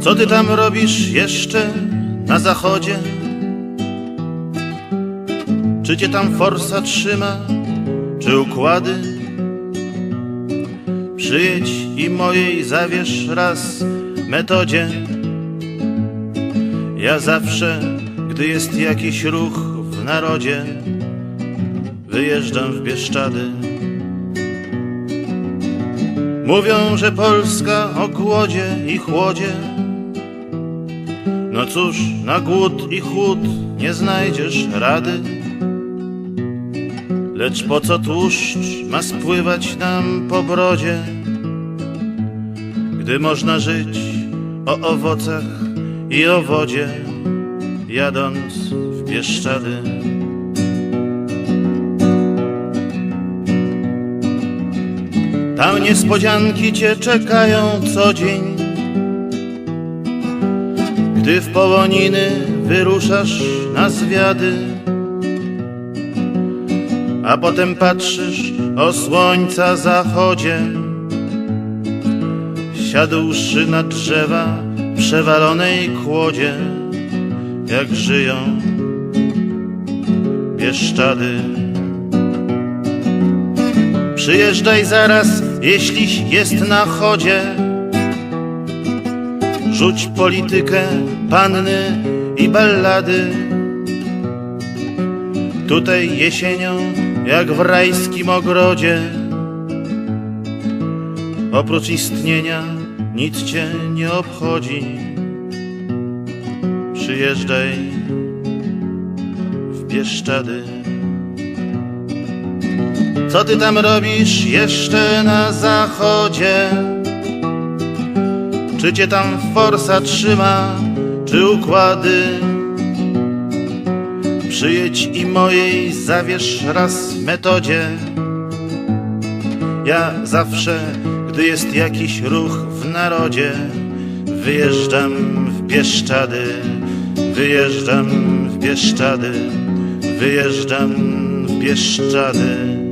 Co ty tam robisz jeszcze na zachodzie? Czy cię tam forsa trzyma, czy układy? Przyjedź i mojej zawierz raz metodzie. Ja zawsze, gdy jest jakiś ruch w narodzie, wyjeżdżam w Bieszczady. Mówią, że Polska o głodzie i chłodzie. No cóż, na głód i chłód nie znajdziesz rady. Lecz po co tłuszcz ma spływać nam po brodzie, gdy można żyć o owocach i o wodzie, jadąc w Bieszczady. Tam niespodzianki cię czekają co dzień. Gdy w Połoniny wyruszasz na zwiady, a potem patrzysz o słońca zachodzie, siadłszy na drzewa przewalonej kłodzie, jak żyją Bieszczady. Przyjeżdżaj zaraz, jeśli jest na chodzie. Rzuć politykę, panny i ballady. Tutaj jesienią, jak w rajskim ogrodzie. Oprócz istnienia nic cię nie obchodzi. Przyjeżdżaj w Bieszczady. Co ty tam robisz jeszcze na zachodzie? Czy cię tam forsa trzyma, czy układy? Przyjedź i mojej zawierz raz metodzie. Ja zawsze, gdy jest jakiś ruch w narodzie, wyjeżdżam w Bieszczady, wyjeżdżam w Bieszczady, wyjeżdżam w Bieszczady.